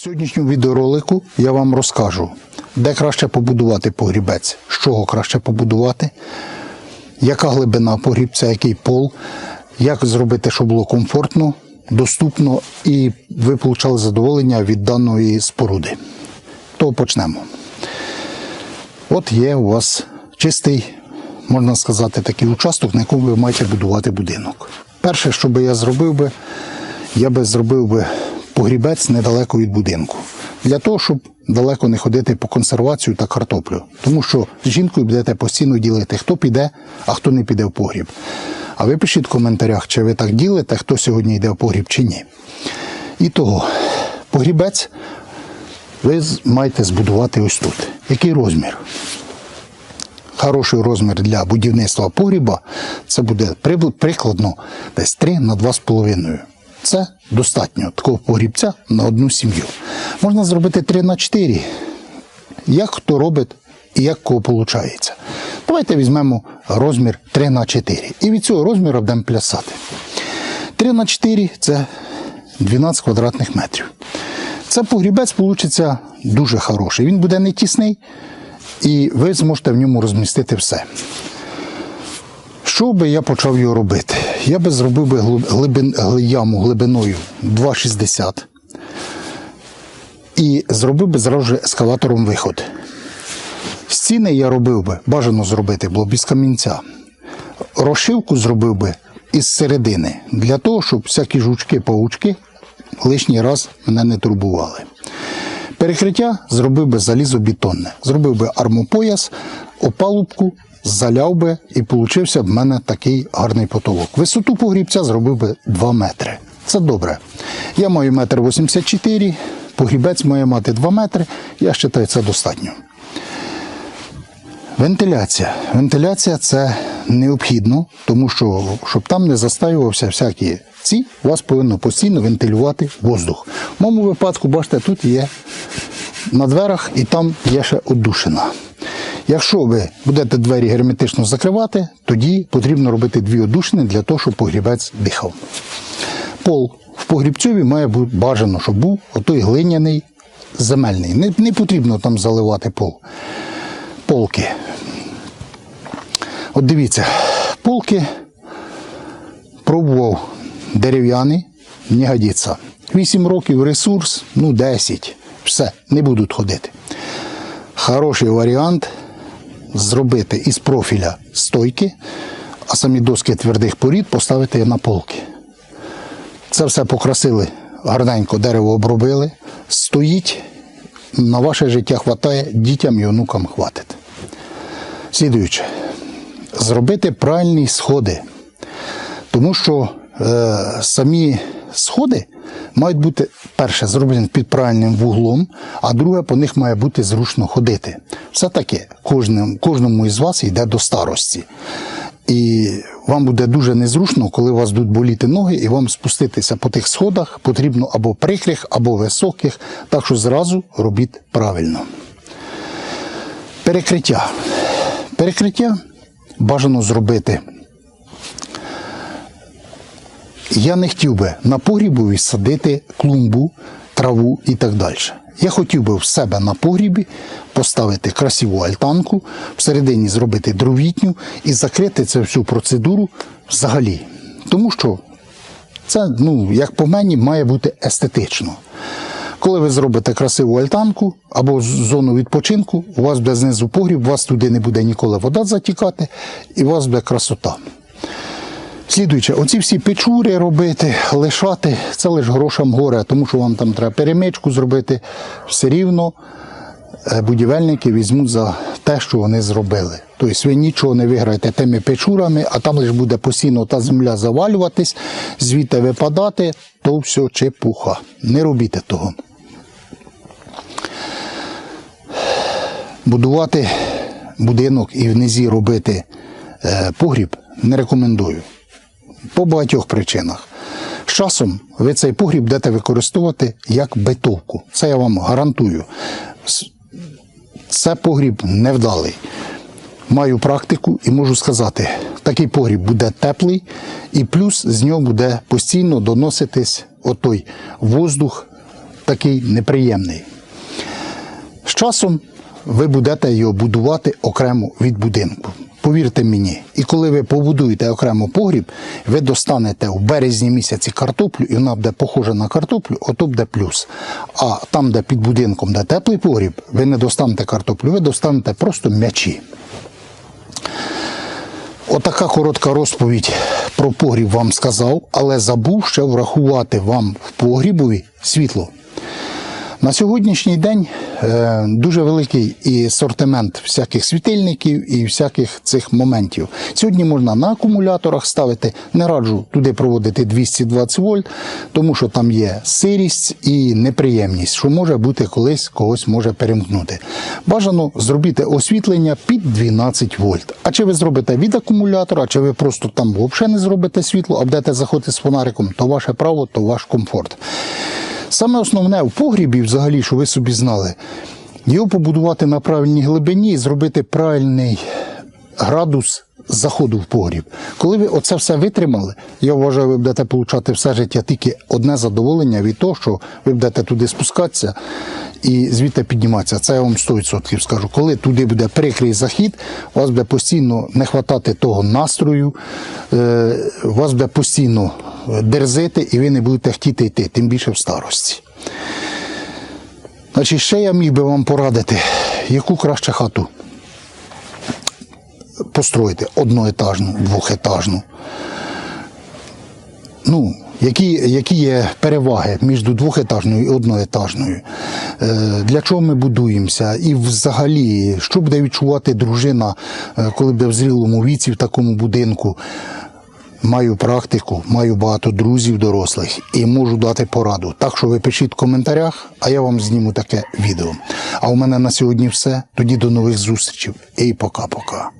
В сьогоднішньому відеоролику я вам розкажу, де краще побудувати погрібець, з чого краще побудувати, яка глибина погрібця, який пол, як зробити, щоб було комфортно, доступно і ви отримали задоволення від даної споруди. То почнемо. От є у вас чистий, можна сказати, такий участок, на якому ви маєте будувати будинок. Перше, що би я зробив би, я би зробив би погрібець недалеко від будинку. Для того, щоб далеко не ходити по консервацію та картоплю. Тому що з жінкою будете постійно ділити, хто піде, а хто не піде в погріб. А ви пишіть в коментарях, чи ви так ділите, хто сьогодні йде в погріб чи ні. І того, погрібець ви маєте збудувати ось тут. Який розмір? Хороший розмір для будівництва погріба це буде прикладно десь 3 на 2,5. Це достатньо такого погрібця на одну сім'ю. Можна зробити 3 на 4. Як хто робить і як кого виходить. Давайте візьмемо розмір 3 на 4. І від цього розміру будемо плясати. 3 на 4 це 12 квадратних метрів. Це погрібець вийде дуже хороший. Він буде не тісний, і ви зможете в ньому розмістити все. Що би я почав його робити? Я би зробив би глибин, яму глибиною 2,60 і зробив би зразу же ескалатором виход. Стіни я робив би, бажано зробити було без камінця. Розшивку зробив би із середини, для того, щоб всякі жучки-паучки лишній раз мене не турбували. Перекриття зробив би залізобетонне. Зробив би армопояс, опалубку, заляв би і получився б в мене такий гарний потолок. Висоту погрібця зробив би 2 метри. Це добре. Я маю 1,84 м, погрібець має мати 2 метри. Я вважаю, це достатньо. Вентиляція. Вентиляція це необхідно, тому що щоб там не застаювався всякі ці, у вас повинно постійно вентилювати воздух. В моєму випадку, бачите, тут є на дверях і там є ще оддушина. Якщо ви будете двері герметично закривати, тоді потрібно робити дві оддушини для того, щоб погрібець дихав. Пол в погрібцьові має бути бажано, щоб був отой глиняний земельний. Не, не потрібно там заливати пол полки. От дивіться, полки пробував дерев'яний, не годиться. 8 років ресурс, ну 10. Все, не будуть ходити. Хороший варіант зробити із профіля стойки, а самі доски твердих порід поставити на полки. Це все покрасили гарненько, дерево обробили. Стоїть, на ваше життя хватає, дітям і онукам хватить. Слідуюче, зробити правильні сходи. Тому що е, самі сходи мають бути, перше, зроблені під правильним вуглом, а друге, по них має бути зручно ходити. Все-таки кожному, кожному із вас йде до старості. І вам буде дуже незручно, коли у вас будуть боліти ноги, і вам спуститися по тих сходах потрібно або прикрих, або високих. Так що зразу робіть правильно. Перекриття. Перекриття бажано зробити. Я не хотів би на погрібові садити клумбу, траву і так далі. Я хотів би в себе на погрібі поставити красиву альтанку, всередині зробити дровітню і закрити цю всю процедуру взагалі. Тому що це, ну, як по мені, має бути естетично. Коли ви зробите красиву альтанку або зону відпочинку, у вас буде знизу погріб, у вас туди не буде ніколи вода затікати, і у вас буде красота. Слідуюче, оці всі печури робити, лишати, це лише грошам горе, тому що вам там треба перемичку зробити. Все рівно е, будівельники візьмуть за те, що вони зробили. Тобто ви нічого не виграєте тими печурами, а там лише буде постійно та земля завалюватись, звідти випадати, то все чепуха. Не робіть того. Будувати будинок і внизі робити е, погріб не рекомендую. По багатьох причинах. З часом ви цей погріб будете використовувати як битовку. Це я вам гарантую. Це погріб невдалий. Маю практику і можу сказати, такий погріб буде теплий, і плюс з нього буде постійно доноситись отой воздух такий неприємний. З часом ви будете його будувати окремо від будинку. Повірте мені, і коли ви побудуєте окремо погріб, ви достанете в березні місяці картоплю, і вона буде похожа на картоплю, ото буде плюс. А там, де під будинком, де теплий погріб, ви не достанете картоплю, ви достанете просто м'ячі. Отака коротка розповідь про погріб вам сказав, але забув ще врахувати вам в погрібові світло. На сьогоднішній день дуже великий і асортимент всяких світильників і всяких цих моментів. Сьогодні можна на акумуляторах ставити. Не раджу туди проводити 220 вольт, тому що там є сирість і неприємність, що може бути колись когось може перемкнути. Бажано зробити освітлення під 12 вольт. А чи ви зробите від акумулятора, чи ви просто там взагалі не зробите світло, а будете заходити з фонариком, то ваше право, то ваш комфорт. Саме основне в погрібі, взагалі, що ви собі знали, його побудувати на правильній глибині і зробити правильний градус заходу в погріб. Коли ви оце все витримали, я вважаю, ви будете получати все життя тільки одне задоволення від того, що ви будете туди спускатися і звідти підніматися. Це я вам 100% скажу. Коли туди буде прикрий захід, у вас буде постійно не хватати того настрою, е, у вас буде постійно дерзити, і ви не будете хотіти йти, тим більше в старості. Значить, ще я міг би вам порадити, яку краще хату построїти одноетажну, двохетажну. Ну, які, які є переваги між двохетажною і одноетажною? Е, для чого ми будуємося? І взагалі, що буде відчувати дружина, е, коли буде в зрілому віці в такому будинку? Маю практику, маю багато друзів дорослих і можу дати пораду. Так що ви пишіть в коментарях, а я вам зніму таке відео. А у мене на сьогодні все. Тоді до нових зустрічей і пока-пока.